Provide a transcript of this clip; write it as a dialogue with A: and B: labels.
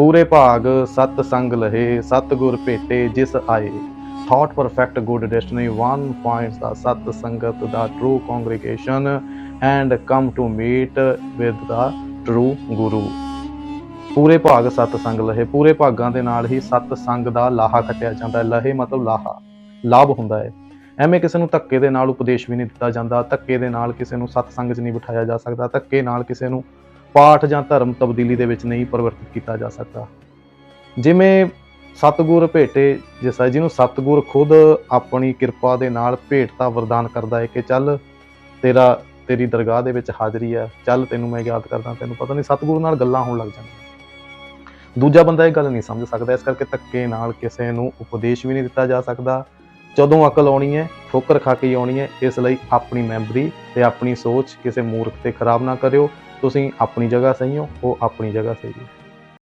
A: ਪੂਰੇ ਭਾਗ ਸਤ ਸੰਗ ਲਹੇ, ਸਤ ਗੁਰ ਭੇਟੇ, ਜਿਸ ਆਏ। Thought perfect good destiny one points the sat sangat the true congregation and come to meet with the true guru ਪੂਰੇ ਭਾਗ ਸਤ ਸੰਗ ਲਹੇ, ਪੂਰੇ ਭਾਗਾਂ ਦੇ ਨਾਲ ਹੀ ਸਤ ਸੰਗ ਦਾ ਲਾਹਾ ਕੱਟਿਆ ਜਾਂਦਾ ਹੈ। ਲਹੇ ਮਤਲਬ ਲਾਹਾ, ਲਾਭ ਹੁੰਦਾ ਹੈ। ਐਵੇਂ ਕਿਸੇ ਨੂੰ ਧੱਕੇ ਦੇ ਨਾਲ ਉਪਦੇਸ਼ ਵੀ ਨਹੀਂ ਦਿੱਤਾ ਜਾਂਦਾ। ਧੱਕੇ ਦੇ ਨਾਲ ਕਿਸੇ ਨੂੰ ਸਤ ਸੰਗ 'ਚ ਨਹੀਂ ਬਿਠਾਇਆ ਜਾ ਸਕਦਾ। ਧੱਕੇ ਨਾਲ ਕਿਸੇ ਨੂੰ ਪਾਠ ਜਾਂ ਧਰਮ ਤਬਦੀਲੀ ਦੇ ਵਿੱਚ ਨਹੀਂ ਪਰਿਵਰਤਿਤ ਕੀਤਾ ਜਾ ਸਕਦਾ। ਜਿਵੇਂ ਸਤਿਗੁਰ ਭੇਟੇ ਜਿਸ ਹੈ ਜਿਹਨੂੰ ਸਤਿਗੁਰ ਖੁਦ ਆਪਣੀ ਕਿਰਪਾ ਦੇ ਨਾਲ ਭੇਟ ਦਾ ਵਰਦਾਨ ਕਰਦਾ ਹੈ ਕਿ ਚੱਲ ਤੇਰਾ, ਤੇਰੀ ਦਰਗਾਹ ਦੇ ਵਿੱਚ ਹਾਜ਼ਰੀ ਹੈ, ਚੱਲ ਤੈਨੂੰ ਮੈਂ ਯਾਦ ਕਰਦਾ, ਤੈਨੂੰ ਪਤਾ ਨਹੀਂ ਸਤਿਗੁਰੂ ਨਾਲ ਗੱਲਾਂ ਹੋਣ ਲੱਗ ਜਾਂਦੀਆਂ। ਦੂਜਾ ਬੰਦਾ ਇਹ ਗੱਲ ਨਹੀਂ ਸਮਝ ਸਕਦਾ, ਇਸ ਕਰਕੇ ਧੱਕੇ ਨਾਲ ਕਿਸੇ ਨੂੰ ਉਪਦੇਸ਼ ਵੀ ਨਹੀਂ ਦਿੱਤਾ ਜਾ ਸਕਦਾ। ਜਦੋਂ ਅਕਲ ਆਉਣੀ ਹੈ ਠੋਕਰ ਖਾ ਕੇ ਆਉਣੀ ਹੈ। ਇਸ ਲਈ ਆਪਣੀ ਮੈਮਰੀ ਤੇ ਆਪਣੀ ਸੋਚ ਕਿਸੇ ਮੂਰਖ ਤੇ ਖਰਾਬ ਨਾ ਕਰਿਓ। ਤੁਸੀਂ ਆਪਣੀ ਜਗ੍ਹਾ ਸਹੀ ਹੋ, ਉਹ ਆਪਣੀ ਜਗ੍ਹਾ ਸਹੀ ਹੈ।